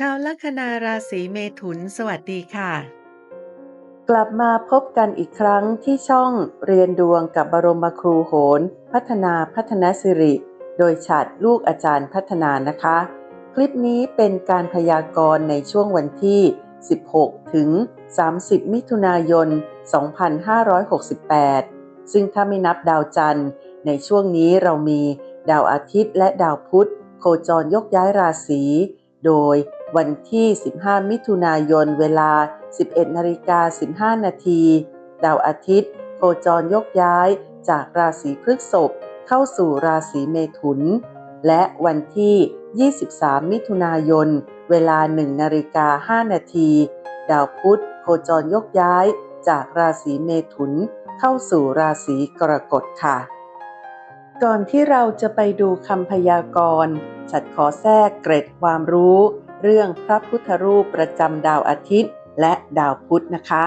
ชาวลัคนาราศีเมถุนสวัสดีค่ะ กลับมาพบกันอีกครั้งที่ช่องเรียนดวงกับบรมครูโหน พัฒนาพัฒนสิริ โดยฉัดลูกอาจารย์พัฒนานะคะ คลิปนี้เป็นการพยากรณ์ในช่วงวันที่ 16 ถึง 30 มิถุนายน 2568 ซึ่งถ้าไม่นับดาวจันทร์ ในช่วงนี้เรามีดาวอาทิตย์และดาวพุธ โคจรยกย้ายราศีโดย วันที่ 15 มิถุนายน เวลา 11นาฬิกา15 นาที ดาวอาทิตย์ โคจรยกย้ายจากราศีพฤษภเข้าสู่ราศีเมถุน และวันที่ 23 มิถุนายน เวลา 1นาฬิกา5นาที ดาวพุธโคจรยกย้ายจากราศีเมถุน เข้าสู่ราศีกรกฎค่ะ ก่อนที่เราจะไปดูคำพยากรณ์ฉัดขอแทรกเกร็ดความรู้ เรื่องพระพุทธรูปประจำดาวอาทิตย์ และดาวพุธนะคะ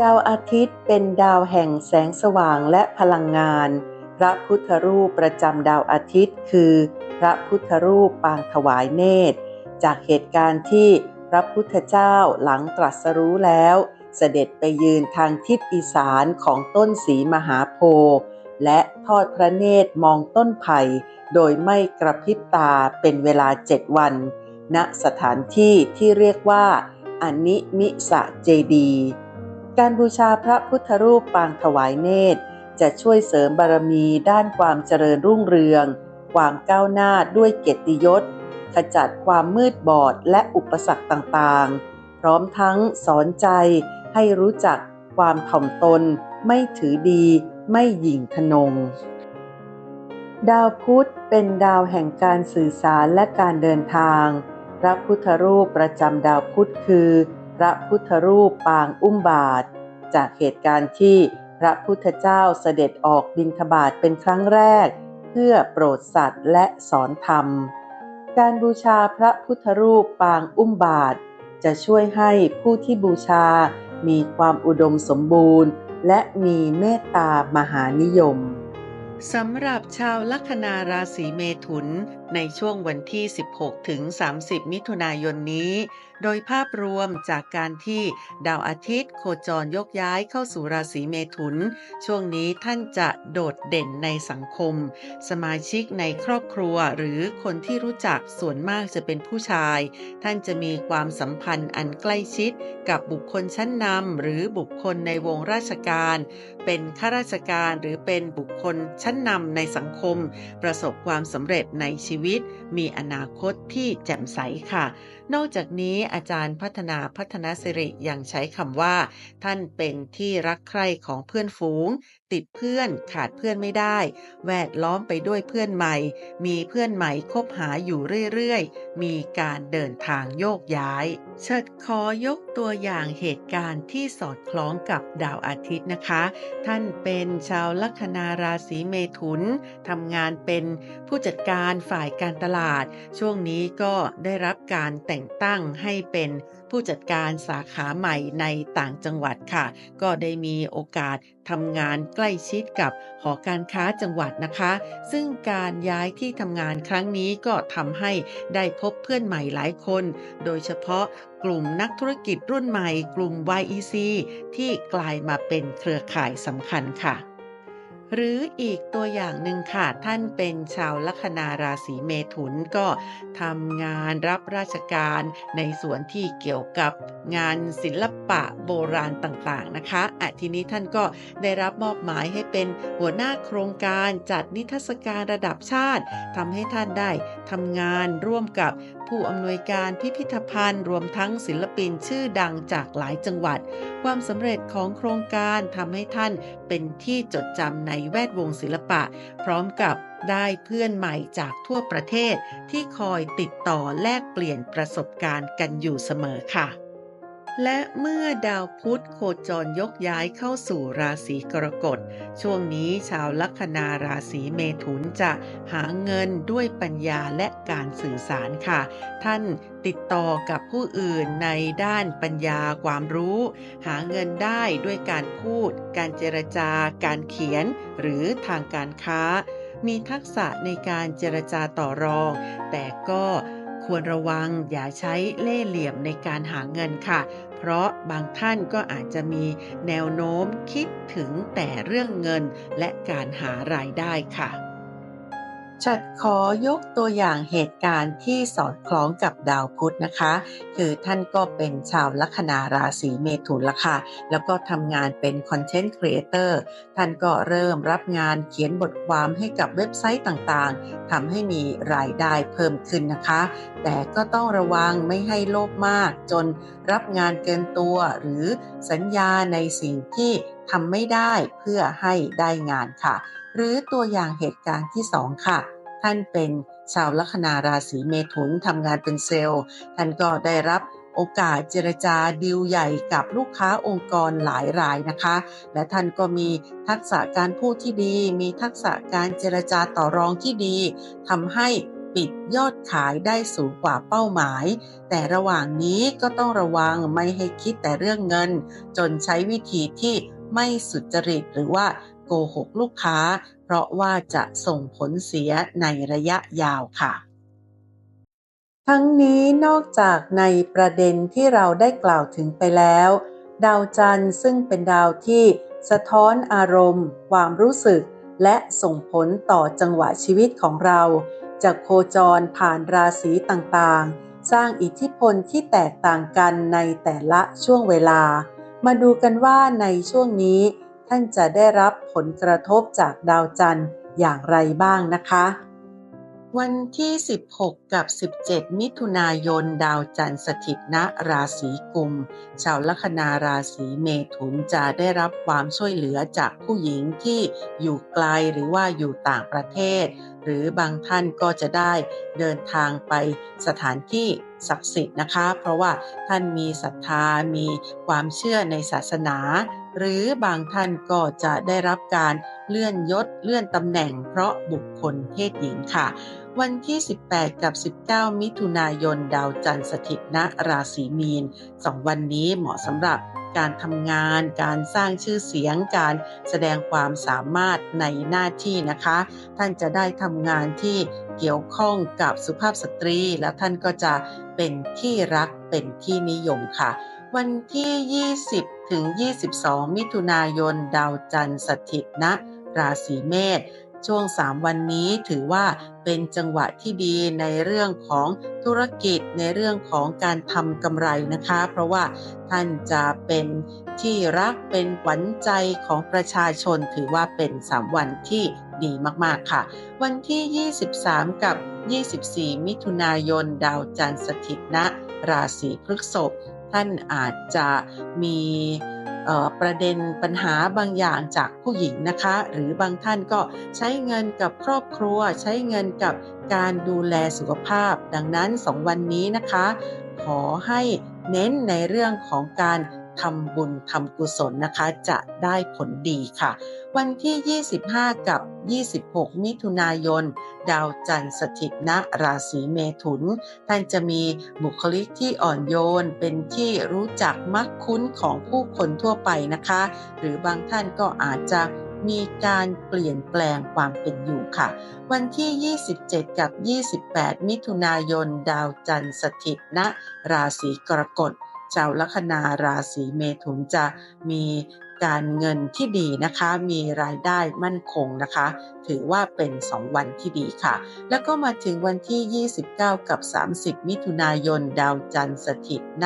ดาวอาทิตย์เป็นดาวแห่งแสงสว่างและพลังงาน พระพุทธรูปประจำดาวอาทิตย์ คือ พระพุทธรูปปางถวายเนตร จากเหตุการณ์ที่พระพุทธเจ้าหลังตรัสรู้แล้ว เสด็จไปยืนทางทิศอีสานของต้นสีมหาโพธิ์และทอดพระเนตรมองต้นไผ่โดยไม่กระพริบตาเป็นเวลาเจ็ดวัน ณสถานที่ที่เรียกว่าอนิมิสะเจดี การบูชาพระพุทธรูปปางถวายเนตร จะช่วยเสริมบารมีด้านความเจริญรุ่งเรือง ความก้าวหน้าด้วยเกียรติยศ ขจัดความมืดบอดและอุปสรรคต่างๆ พร้อมทั้งสอนใจให้รู้จักความถ่อมตน ไม่ถือดี ไม่หยิ่งทนง ดาวพุธเป็นดาวแห่งการสื่อสารและการเดินทาง พระพุทธรูปประจำดาวพุธคือ พระพุทธรูปปางอุ้มบาท จากเหตุการณ์ที่พระพุทธเจ้าเสด็จออกบิณฑบาตเป็นครั้งแรก เพื่อโปรดสัตว์และสอนธรรม การบูชาพระพุทธรูปปางอุ้มบาท จะช่วยให้ผู้ที่บูชา มีความอุดมสมบูรณ์ และมีเมตตามหานิยมสำหรับชาวลัคนาราศีเมถุน ในช่วงวันที่ 16 ถึง 30 มิถุนายนนี้ โดยภาพรวมจากการที่ดาวอาทิตย์โคจรยกย้ายเข้าสู่ราศีเมถุน ช่วงนี้ท่านจะโดดเด่นในสังคม สมาชิกในครอบครัวหรือคนที่รู้จักส่วนมากจะเป็นผู้ชาย ท่านจะมีความสัมพันธ์อันใกล้ชิดกับบุคคลชั้นนำหรือบุคคลในวงราชการ เป็นข้าราชการหรือเป็นบุคคลชั้นนำในสังคม ประสบความสำเร็จในชีวิตมีอนาคตที่แจ่มใสค่ะนอกจากนี้อาจารย์พัฒนาพัฒนาสิริยังใช้คำว่า ท่านเป็นที่รักใคร่ของเพื่อนฝูง ติดเพื่อนขาดเพื่อนไม่ได้ แวดล้อมไปด้วยเพื่อนใหม่ มีเพื่อนใหม่คบหาอยู่เรื่อยๆ มีการเดินทางโยกย้าย เชิดขอยกตัวอย่างเหตุการณ์ที่สอดคล้องกับดาวอาทิตย์นะคะ ท่านเป็นชาวลัคนาราศีเมถุนทำงานเป็นผู้จัดการฝ่ายการตลาด ช่วงนี้ก็ได้รับการแต่งงตั้งให้เป็นผู้จัดการสาขาใหม่ในต่างจังหวัดค่ะ ก็ได้มีโอกาสทำงานใกล้ชิดกับหอการค้าจังหวัดนะคะ ซึ่งการย้ายที่ทำงานครั้งนี้ก็ทำให้ได้พบเพื่อนใหม่หลายคน โดยเฉพาะกลุ่มนักธุรกิจรุ่นใหม่ กลุ่ม YEC ที่กลายมาเป็นเครือข่ายสำคัญค่ะ หรืออีกตัวอย่างหนึ่งค่ะ ท่านเป็นชาวลัคนาราศีเมถุนก็ทำงานรับราชการในส่วนที่เกี่ยวกับงานศิลปะโบราณต่างๆนะคะอะทีนี้ท่านก็ได้รับมอบหมายให้เป็นหัวหน้าโครงการจัดนิทรรศการระดับชาติทำให้ท่านได้ทำงานร่วมกับ ผู้อำนวยการพิพิธภัณฑ์ รวมทั้งศิลปินชื่อดังจากหลายจังหวัด ความสำเร็จของโครงการทำให้ท่านเป็นที่จดจำในแวดวงศิลปะ พร้อมกับได้เพื่อนใหม่จากทั่วประเทศที่คอยติดต่อแลกเปลี่ยนประสบการณ์กันอยู่เสมอค่ะ และเมื่อดาวพุธโคจรยกย้ายเข้าสู่ราศีกรกฎ ช่วงนี้ชาวลัคนาราศีเมถุนจะหาเงินด้วยปัญญาและการสื่อสารค่ะ ท่านติดต่อกับผู้อื่นในด้านปัญญาความรู้ หาเงินได้ด้วยการพูด การเจรจา การเขียน หรือทางการค้า มีทักษะในการเจรจาต่อรอง แต่ก็ ควรระวังอย่าใช้เล่ห์เหลี่ยมในการหาเงินค่ะ เพราะบางท่านก็อาจจะมีแนวโน้มคิดถึงแต่เรื่องเงินและการหารายได้ค่ะ ฉัดขอยกตัวอย่างเหตุการณ์ที่สอดคล้องกับดาวพุธนะคะ คือท่านก็เป็นชาวลัคนาราศีเมถุนละค่ะ แล้วก็ทำงานเป็นคอนเทนต์ครีเอเตอร์ ท่านก็เริ่มรับงานเขียนบทความให้กับเว็บไซต์ต่างๆ ทำให้มีรายได้เพิ่มขึ้นนะคะ แต่ก็ต้องระวังไม่ให้โลภมาก จนรับงานเกินตัวหรือสัญญาในสิ่งที่ทำไม่ได้เพื่อให้ได้งานค่ะ หรือตัวอย่างเหตุการณ์ที่ 2 ค่ะ ท่านเป็นชาวลัคนาราศีเมถุนทำงานเป็นเซลล์ ท่านก็ได้รับโอกาสเจรจาดีลใหญ่กับลูกค้าองค์กรหลายรายนะคะ และท่านก็มีทักษะการพูดที่ดี มีทักษะการเจรจาต่อรองที่ดีทำให้ปิดยอดขายได้สูงกว่าเป้าหมาย แต่ระหว่างนี้ก็ต้องระวังไม่ให้คิดแต่เรื่องเงิน จนใช้วิธีที่ไม่สุจริตหรือว่า กหกลูกค้า เพราะว่าจะส่งผลเสียในระยะยาวค่ะ ทั้งนี้นอกจากในประเด็นที่เราได้กล่าวถึงไปแล้ว ดาวจันทร์ซึ่งเป็นดาวที่สะท้อนอารมณ์ ความรู้สึก และส่งผลต่อจังหวะชีวิตของเราจะโคจรผ่านราศีต่างๆ สร้างอิทธิพลที่แตกต่างกันในแต่ละช่วงเวลา มาดูกันว่าในช่วงนี้ ท่านจะได้รับผลกระทบจากดาวจันทร์อย่างไรบ้างนะคะ วันที่ 16 กับ 17 มิถุนายน ดาวจันทร์สถิตณราศีกุม ชาวลัคนาราศีเมถุนจะได้รับความช่วยเหลือจากผู้หญิงที่อยู่ไกลหรือว่าอยู่ต่างประเทศ หรือบางท่านก็จะได้เดินทางไปสถานที่ศักดิ์สิทธิ์นะคะ เพราะว่าท่านมีศรัทธามีความเชื่อในศาสนา หรือบางท่านก็จะได้รับการเลื่อนยศเลื่อนตำแหน่งเพราะบุคคลเพศหญิงค่ะ วันที่ 18 กับ 19 มิถุนายนดาวจันทร์สถิตณราศีมีนสองวันนี้เหมาะสำหรับการทำงาน การสร้างชื่อเสียง การแสดงความสามารถในหน้าที่นะคะ ท่านจะได้ทำงานที่เกี่ยวข้องกับสุภาพสตรี และท่านก็จะเป็นที่รักเป็นที่นิยมค่ะ วันที่ 20 ถึง 22 มิถุนายน ดาวจันทร์สถิตณราศีเมษช่วง 3 วันนี้ถือว่าเป็นจังหวะที่ดีในเรื่องของธุรกิจในเรื่องของการทำกำไรนะคะ เพราะว่าท่านจะเป็นที่รักเป็นขวัญใจของประชาชนถือว่าเป็น 3 วันที่ดีมาก ๆ ค่ะ วันที่ 23 กับ 24 มิถุนายน ดาวจันทร์สถิตณราศีพฤษภ ท่านอาจจะมีประเด็นปัญหาบางอย่างจากผู้หญิงนะคะ หรือบางท่านก็ใช้เงินกับครอบครัว ใช้เงินกับการดูแลสุขภาพ ดังนั้น 2 วันนี้นะคะ ขอให้เน้นในเรื่องของการ ทำบุญทำกุศลนะคะ จะได้ผลดีค่ะ วันที่ 25 กับ 26 มิถุนายน ดาวจันทร์สถิตณราศีเมถุน ท่านจะมีบุคลิกที่อ่อนโยน เป็นที่รู้จักมักคุ้นของผู้คนทั่วไปนะคะ หรือบางท่านก็อาจจะมีการเปลี่ยนแปลงความเป็นอยู่ค่ะ วันที่ 27 กับ 28 มิถุนายน ดาวจันทร์สถิตณราศีกรกฎ ชาวลัคนาราศีเมถุนจะมีการเงินที่ดีนะคะ มีรายได้มั่นคงนะคะ ถือว่าเป็น 2 วันที่ดีค่ะ แล้วก็มาถึงวันที่ 29 กับ 30 มิถุนายน ดาวจันทร์สถิตณ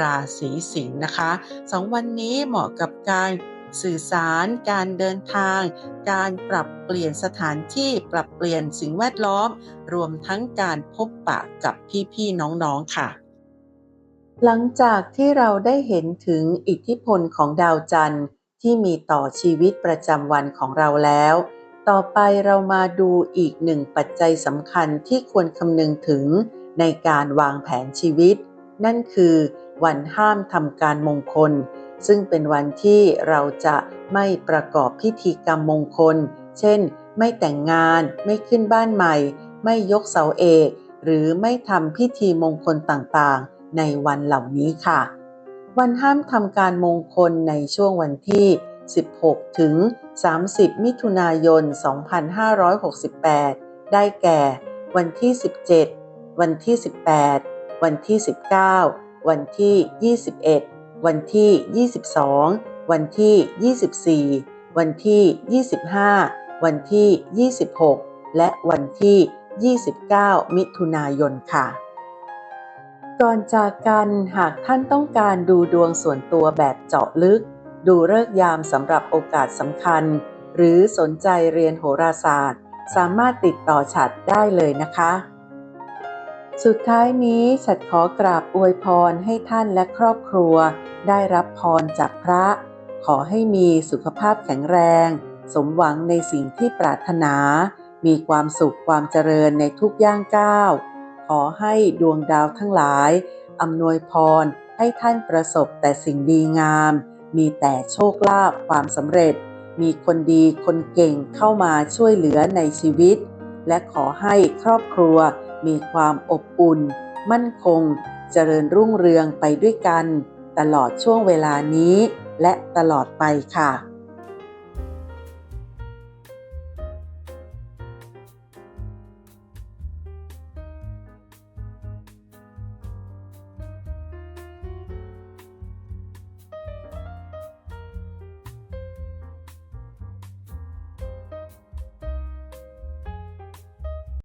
ราศีสิงห์นะคะ 2 วันนี้เหมาะกับการสื่อสาร การเดินทาง การปรับเปลี่ยนสถานที่ ปรับเปลี่ยนสิ่งแวดล้อม รวมทั้งการพบปะกับพี่ๆน้องๆค่ะ หลังจากที่เราได้เห็นถึงอิทธิพลของดาวจันทร์ที่มีต่อชีวิตประจำวันของเราแล้ว ต่อไปเรามาดูอีกหนึ่งปัจจัยสำคัญที่ควรคำนึงถึงในการวางแผนชีวิต นั่นคือ วันห้ามทำการมงคล ซึ่งเป็นวันที่เราจะไม่ประกอบพิธีกรรมมงคล เช่น ไม่แต่งงาน ไม่ขึ้นบ้านใหม่ ไม่ยกเสาเอก หรือไม่ทำพิธีมงคลต่างๆ ในวันเหล่านี้ค่ะ วันห้ามทำการมงคลในช่วงวันที่ 16 ถึง 30 มิถุนายน 2568 ได้แก่ วันที่ 17 วันที่ 18 วันที่ 19 วันที่ 21 วันที่ 22 วันที่ 24 วันที่ 25 วันที่ 26 และวันที่ 29 มิถุนายนค่ะ ก่อนจากกันหากท่านต้องการดูดวงส่วนตัวแบบเจาะลึก ดูเลิกยามสำหรับโอกาสสำคัญ หรือสนใจเรียนโหราศาสตร์ สามารถติดต่อฉัดได้เลยนะคะ สุดท้ายนี้ฉัดขอกราบอวยพรให้ท่านและครอบครัว ได้รับพรจากพระ ขอให้มีสุขภาพแข็งแรง สมหวังในสิ่งที่ปรารถนา มีความสุขความเจริญในทุกย่างก้าว ขอให้ดวงดาวทั้งหลายอำนวยพรให้ท่านประสบแต่สิ่งดีงาม มีแต่โชคลาภความสำเร็จ มีคนดีคนเก่งเข้ามาช่วยเหลือในชีวิต และขอให้ครอบครัวมีความอบอุ่น มั่นคง เจริญรุ่งเรืองไปด้วยกัน ตลอดช่วงเวลานี้ และตลอดไปค่ะ